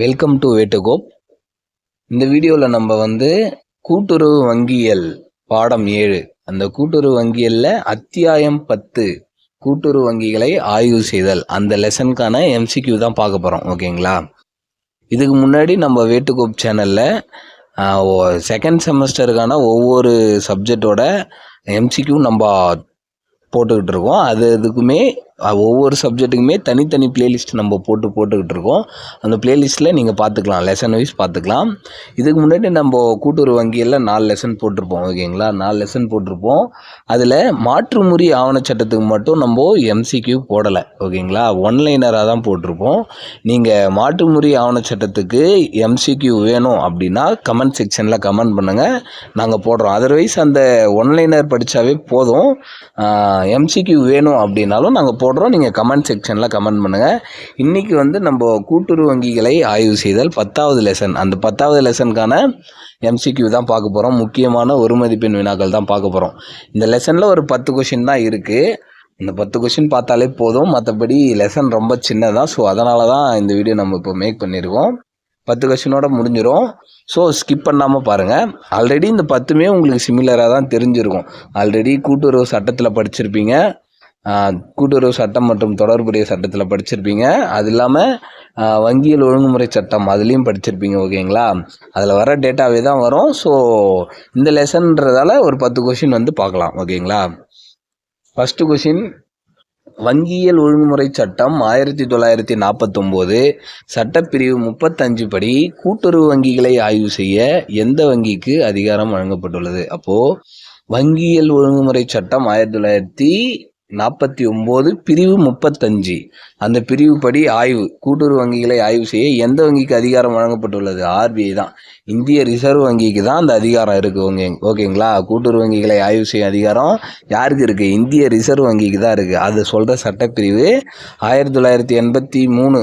Welcome to வேட்டுகோப் இந்த வீடியோவில் நம்ம வந்து கூட்டுறவு வங்கியல் பாடம் ஏழு. அந்த கூட்டுறவு வங்கியலில் அத்தியாயம் பத்து கூட்டுறவு வங்கிகளை ஆய்வு செய்தல். அந்த லெசனுக்கான எம்சிக்யூ தான் பார்க்க போகிறோம் ஓகேங்களா? இதுக்கு முன்னாடி நம்ம வேட்டுகோப் சேனலில் செகண்ட் செமஸ்டருக்கான ஒவ்வொரு சப்ஜெக்டோட எம்சிக்யூ நம்ம போட்டுக்கிட்டு இருக்கோம். அது எதுக்குமே ஒவ்வொரு சப்ஜெக்ட்டுக்குமே தனித்தனி பிளேலிஸ்ட் நம்ம போட்டு போட்டுக்கிட்டு இருக்கோம். அந்த பிளேலிஸ்ட்டில் நீங்கள் பார்த்துக்கலாம் லெசன் வைஸ் பார்த்துக்கலாம் இதுக்கு முன்னாடி நம்ம கூட்டுறவு வங்கியில் நாலு லெசன் போட்டிருப்போம். ஓகேங்களா? நாலு லெசன் போட்டிருப்போம். அதில் மாற்றுமுறி ஆவண சட்டத்துக்கு மட்டும் நம்ம எம்சிக்யூ போடலை. ஓகேங்களா? ஒன்லைனராக தான் போட்டிருப்போம். நீங்கள் மாற்றுமுறி ஆவண சட்டத்துக்கு எம்சிக்யூ வேணும் அப்படின்னா கமெண்ட் செக்ஷனில் கமெண்ட் பண்ணுங்கள் நாங்கள் போடுறோம். அதர்வைஸ் அந்த ஒன்லைனர் படித்தாவே போதும். எம்சிக்யூ வேணும் அப்படின்னாலும் நாங்கள் போடுறோம். நீங்கள் கமெண்ட் செக்ஷனில் கமெண்ட் பண்ணுங்கள் இன்றைக்கி வந்து நம்ம கூட்டுறவு வங்கிகளை ஆய்வு செய்தல் பத்தாவது லெசன் அந்த பத்தாவது லெசனுக்கான எம்சிக்யூ தான் பார்க்க போகிறோம் முக்கியமான ஒரு மதிப்பெண் வினாக்கள் தான் பார்க்க போகிறோம் இந்த லெசனில் ஒரு பத்து கொஷின் தான் இருக்குது இந்த பத்து கொஷின் பார்த்தாலே போதும். மற்றபடி லெசன் ரொம்ப சின்னதான் ஸோ அதனால தான் இந்த வீடியோ நம்ம இப்போ மேக் பண்ணியிருக்கோம் பத்து கொஷினோட முடிஞ்சிடும் ஸோ ஸ்கிப் பண்ணாமல் பாருங்கள் ஆல்ரெடி இந்த பத்துமே உங்களுக்கு சிமிலராக தான் தெரிஞ்சிருக்கும். ஆல்ரெடி கூட்டுறவு சட்டத்தில் படிச்சிருப்பீங்க. கூட்டுறவு சட்டம் மற்றும் தொடர்புடைய சட்டத்தில் படிச்சிருப்பீங்க. அது இல்லாமல் வங்கியல் ஒழுங்குமுறை சட்டம் அதுலேயும் படிச்சிருப்பீங்க ஓகேங்களா? அதில் வர டேட்டாவே தான் வரும். ஸோ இந்த லெசன்றதால ஒரு பத்து கொஷின் வந்து பார்க்கலாம் ஓகேங்களா? ஃபஸ்ட்டு கொஷின் வங்கியியல் ஒழுங்குமுறை சட்டம் ஆயிரத்தி தொள்ளாயிரத்தி நாற்பத்தொம்போது சட்டப்பிரிவு முப்பத்தஞ்சு படி கூட்டுறவு வங்கிகளை ஆய்வு செய்ய எந்த வங்கிக்கு அதிகாரம் வழங்கப்பட்டுள்ளது? அப்போது வங்கியியல் ஒழுங்குமுறை சட்டம் ஆயிரத்தி தொள்ளாயிரத்தி நாற்பத்தி ஒம்பது பிரிவு முப்பத்தஞ்சு. அந்த பிரிவுப்படி ஆய்வு கூட்டுறவு வங்கிகளை ஆய்வு செய்ய எந்த வங்கிக்கு அதிகாரம் வழங்கப்பட்டுள்ளது? ஆர்பிஐ தான். இந்திய ரிசர்வ் வங்கிக்கு தான் அந்த அதிகாரம் இருக்குது ஓகே ஓகேங்களா? கூட்டுறவு வங்கிகளை ஆய்வு செய்ய அதிகாரம் யாருக்கு இருக்குது இந்திய ரிசர்வ் வங்கிக்கு தான் இருக்குது அது சொல்கிற சட்டப்பிரிவு ஆயிரத்தி தொள்ளாயிரத்தி எண்பத்தி மூணு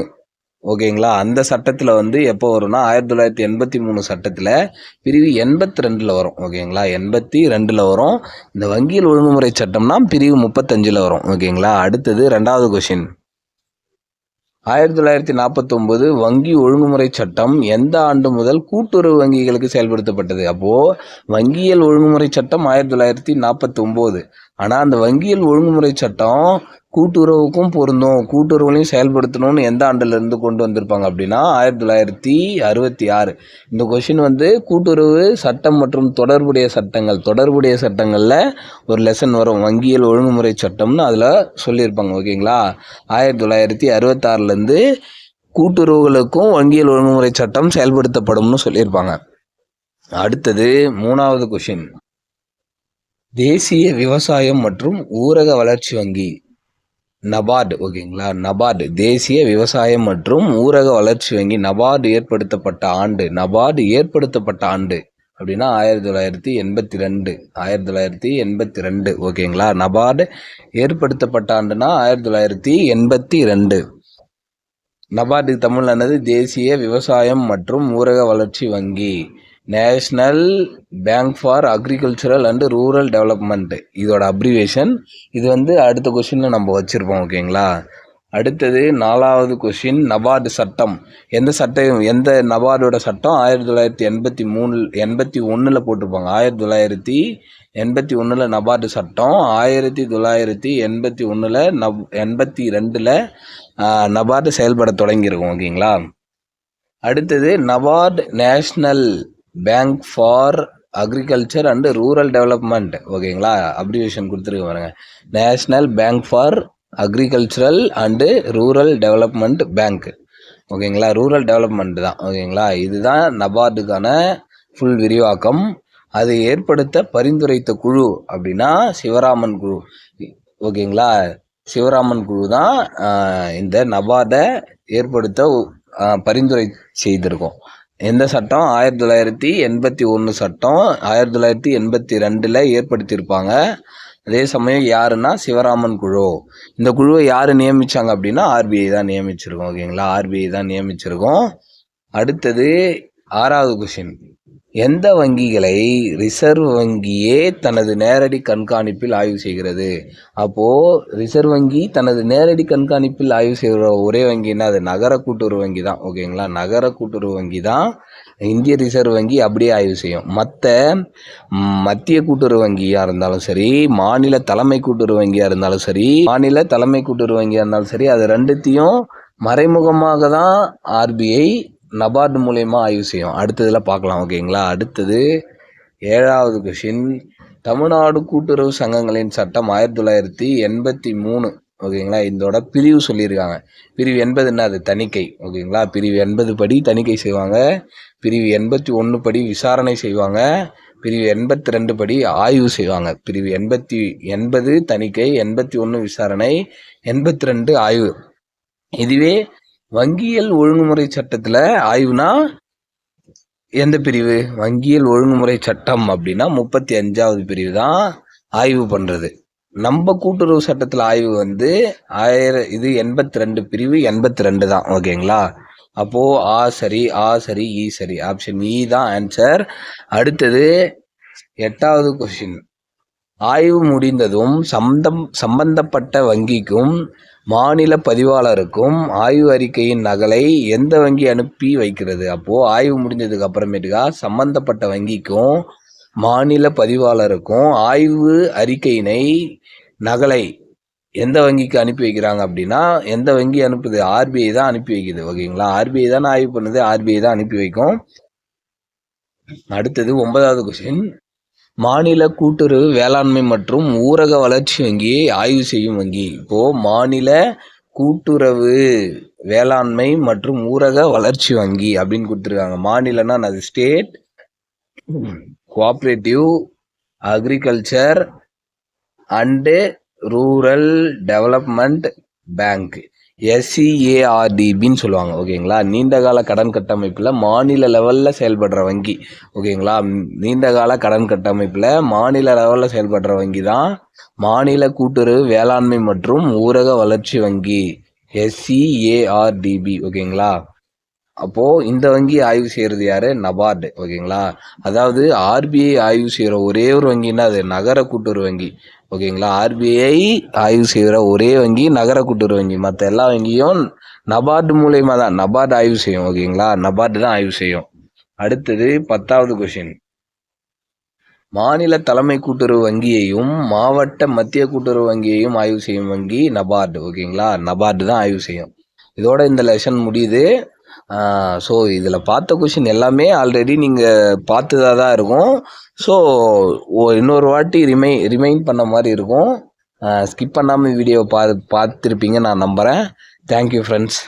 ஓகேங்களா? அந்த சட்டத்தில் வந்து எப்போ வரும்னா ஆயிரத்தி தொள்ளாயிரத்தி எண்பத்தி மூணு சட்டத்தில் பிரிவு எண்பத்தி ரெண்டில் வரும். ஓகேங்களா? எண்பத்தி ரெண்டில் வரும். இந்த வங்கியல் ஒழுங்குமுறை சட்டம்னா பிரிவு முப்பத்தஞ்சில் வரும். ஓகேங்களா? அடுத்தது ரெண்டாவது கொஷின் ஆயிரத்தி தொள்ளாயிரத்தி நாற்பத்தொம்போது வங்கி ஒழுங்குமுறை சட்டம் எந்த ஆண்டு முதல் கூட்டுறவு வங்கிகளுக்கு செயல்படுத்தப்பட்டது? அப்போது வங்கியல் ஒழுங்குமுறை சட்டம் ஆயிரத்தி தொள்ளாயிரத்தி நாற்பத்தொம்போது ஆனால் அந்த வங்கியல் ஒழுங்குமுறை சட்டம் கூட்டுறவுக்கும் பொருந்தும். கூட்டுறவுலையும் செயல்படுத்தணும்னு எந்த ஆண்டுலேருந்து கொண்டு வந்திருப்பாங்க அப்படின்னா ஆயிரத்தி தொள்ளாயிரத்தி அறுபத்தி ஆறு. இந்த கொஷின் வந்து கூட்டுறவு சட்டம் மற்றும் தொடர்புடைய சட்டங்கள் தொடர்புடைய சட்டங்களில் ஒரு லெசன் வரும். வங்கியல் ஒழுங்குமுறை சட்டம்னு அதில் சொல்லியிருப்பாங்க ஓகேங்களா? ஆயிரத்தி தொள்ளாயிரத்தி அறுபத்தாறுலேருந்து கூட்டுறவுகளுக்கும் வங்கியல் ஒழுங்குமுறை சட்டம் செயல்படுத்தப்படும்னு சொல்லியிருப்பாங்க. அடுத்தது மூணாவது கொஷின் தேசிய விவசாயம் மற்றும் ஊரக வளர்ச்சி வங்கி நபார்டு ஓகேங்களா? நபார்டு தேசிய விவசாயம் மற்றும் ஊரக வளர்ச்சி வங்கி நபார்டு ஏற்படுத்தப்பட்ட ஆண்டு நபார்டு ஏற்படுத்தப்பட்ட ஆண்டு அப்படின்னா ஆயிரத்தி தொள்ளாயிரத்தி எண்பத்தி ரெண்டு ஆயிரத்தி தொள்ளாயிரத்தி எண்பத்தி ரெண்டு ஓகேங்களா? நபார்டு ஏற்படுத்தப்பட்ட ஆண்டுனா ஆயிரத்தி தொள்ளாயிரத்தி எண்பத்தி ரெண்டு நபார்டு தமிழ் தேசிய விவசாயம் மற்றும் ஊரக வளர்ச்சி வங்கி. National bank for agricultural and rural development. இதோட அப்ரிவேஷன் இது வந்து அடுத்த கொஷினில் நம்ம வச்சுருப்போம் ஓகேங்களா? அடுத்தது நாலாவது கொஷின் நபார்டு சட்டம். எந்த சட்டம் எந்த நபார்டோட சட்டம் ஆயிரத்தி தொள்ளாயிரத்தி எண்பத்தி மூணு எண்பத்தி ஒன்றில் போட்டிருப்பாங்க. ஆயிரத்தி தொள்ளாயிரத்தி எண்பத்தி ஒன்றில் நபார்டு சட்டம் ஆயிரத்தி தொள்ளாயிரத்தி எண்பத்தி ஒன்றில் நப் எண்பத்தி ரெண்டில் நபார்டு செயல்பட தொடங்கியிருக்கும் ஓகேங்களா? அடுத்தது NABARD national bank for agriculture and rural development ஓகேங்களா அப்ரிவேஷன் கொடுத்துருக்க பாருங்க. National bank for agricultural and rural development bank ஓகேங்களா ரூரல் டெவலப்மெண்ட் தான். ஓகேங்களா இதுதான் நபார்டுக்கான ஃபுல் விரிவாக்கம். அது ஏற்படுத்த பரிந்துரைத்த குழு அப்படின்னா சிவராமன் குழு. ஓகேங்களா சிவராமன் குழு தான் இந்த நபார்டை ஏற்படுத்த பரிந்துரை செய்திருக்கோம். எந்த சட்டம்? ஆயிரத்தி தொள்ளாயிரத்தி எண்பத்தி ஒன்று சட்டம். ஆயிரத்தி தொள்ளாயிரத்தி எண்பத்தி ரெண்டில் ஏற்படுத்தியிருப்பாங்க. அதே சமயம் யாருன்னா? சிவராமன் குழு. இந்த குழுவை யார் நியமித்தாங்க அப்படின்னா ஆர்பிஐ தான் நியமிச்சிருக்கோம் ஓகேங்களா? ஆர்பிஐ தான் நியமிச்சிருக்கோம். அடுத்தது ஆறாவது கொஷின் எந்த வங்கிகளை ரிசர்வ் வங்கியே தனது நேரடி கண்காணிப்பில் ஆய்வு செய்கிறது? அப்போது ரிசர்வ் வங்கி தனது நேரடி கண்காணிப்பில் ஆய்வு செய்கிற ஒரே வங்கின்னா அது நகர கூட்டுறவு வங்கி தான் ஓகேங்களா? நகர கூட்டுறவு வங்கி தான் இந்திய ரிசர்வ் வங்கி அப்படியே ஆய்வு செய்யும். மற்ற மத்திய கூட்டுறவு வங்கியாக இருந்தாலும் சரி மாநில தலைமை கூட்டுறவு வங்கியாக இருந்தாலும் சரி மாநில தலைமை கூட்டுறவு வங்கியாக இருந்தாலும் சரி அது ரெண்டுத்தையும் மறைமுகமாக தான் ஆர்பிஐ நபார்டு மூலயமா ஆய்வு செய்யும் அடுத்ததில் பார்க்கலாம் ஓகேங்களா? அடுத்தது ஏழாவது கொஷின் தமிழ்நாடு கூட்டுறவு சங்கங்களின் சட்டம் ஆயிரத்தி தொள்ளாயிரத்தி எண்பத்தி மூணு ஓகேங்களா? இதோட பிரிவு சொல்லியிருக்காங்க. பிரிவு எண்பதுன்னா அது தணிக்கை ஓகேங்களா? பிரிவு எண்பது படி தணிக்கை செய்வாங்க. பிரிவு எண்பத்தி ஒன்று படி விசாரணை செய்வாங்க. பிரிவு எண்பத்தி ரெண்டு படி ஆய்வு செய்வாங்க. பிரிவு எண்பத்தி எண்பது தணிக்கை எண்பத்தி ஒன்று விசாரணை எண்பத்தி ரெண்டு ஆய்வு. இதுவே வங்கியல் ஒழுங்குமுறை சட்டத்தில் ஆய்வுனா எந்த பிரிவு? வங்கியல் ஒழுங்குமுறை சட்டம் அப்படின்னா முப்பத்தி அஞ்சாவது பிரிவு தான் ஆய்வு பண்ணுறது நம்ம கூட்டுறவு சட்டத்தில் ஆய்வு வந்து ஆயிரம் இது எண்பத்தி ரெண்டு பிரிவு எண்பத்தி ரெண்டு தான் ஓகேங்களா? அப்போது ஆ சரி ஆ சரி ஈ சரி ஆப்ஷன் இ தான் ஆன்சர் அடுத்தது எட்டாவது கொஷின் ஆய்வு முடிந்ததும் சம்பந்தம் சம்பந்தப்பட்ட வங்கிக்கும் மாநில பதிவாளருக்கும் ஆய்வு அறிக்கையின் நகலை எந்த வங்கி அனுப்பி வைக்கிறது? அப்போது ஆய்வு முடிஞ்சதுக்கு அப்புறமேட்டுக்கா சம்பந்தப்பட்ட வங்கிக்கும் மாநில பதிவாளருக்கும் ஆய்வு அறிக்கையினை நகலை எந்த வங்கிக்கு அனுப்பி வைக்கிறாங்க அப்படின்னா எந்த வங்கி அனுப்புது? ஆர்பிஐ தான் அனுப்பி வைக்குது ஓகேங்களா? ஆர்பிஐ தான் ஆய்வு பண்ணுது ஆர்பிஐ தான் அனுப்பி வைக்கும். அடுத்தது ஒன்பதாவது கொஸ்டின் மாநில கூட்டுறவு வேளாண்மை மற்றும் ஊரக வளர்ச்சி வங்கியை ஆய்வு செய்யும் வங்கி. இப்போது மாநில கூட்டுறவு வேளாண்மை மற்றும் ஊரக வளர்ச்சி வங்கி அப்படின்னு கொடுத்துருக்காங்க. மாநிலம்னா அது state cooperative agriculture and rural development bank எஸ்சிஏஆர்டிபின்னு சொல்லுவாங்க ஓகேங்களா? நீண்டகால கடன் கட்டமைப்பில் மாநில லெவலில் செயல்படுற வங்கி ஓகேங்களா? நீண்டகால கடன் கட்டமைப்பில் மாநில லெவலில் செயல்படுற வங்கி தான் மாநில கூட்டுறவு வேளாண்மை மற்றும் ஊரக வளர்ச்சி வங்கி எஸ்சிஏஆர்டிபி ஓகேங்களா? அப்போது இந்த வங்கி ஆய்வு செய்கிறது யார்? நபார்டு. ஓகேங்களா? அதாவது ஆர்பிஐ ஆய்வு செய்கிற ஒரே ஒரு வங்கின்னா அது நகர கூட்டுறவு வங்கி. ஓகேங்களா? ஆர்பிஐ ஆய்வு செய்கிற ஒரே வங்கி நகர கூட்டுறவு வங்கி. மற்ற எல்லா வங்கியும் நபார்டு மூலயமா தான். நபார்டு ஆய்வு செய்யும். ஓகேங்களா? நபார்டு தான் ஆய்வு செய்யும். அடுத்தது பத்தாவது கொஷின் மாநில தலைமை கூட்டுறவு வங்கியையும் மாவட்ட மத்திய கூட்டுறவு வங்கியையும் ஆய்வு செய்யும் வங்கி நபார்டு. ஓகேங்களா? நபார்டு தான் ஆய்வு செய்யும். இதோட இந்த லெசன் முடியுது. ஸோ இதில் பார்த்த கொஷின் எல்லாமே ஆல்ரெடி நீங்கள் பார்த்ததாக தான் இருக்கும். ஸோ இன்னொரு வாட்டி ரிமை ரிமைண்ட் பண்ண மாதிரி இருக்கும். ஸ்கிப் பண்ணாமல் வீடியோ பா பார்த்துருப்பீங்க நான் நம்புகிறேன் தேங்க்யூ ஃப்ரெண்ட்ஸ்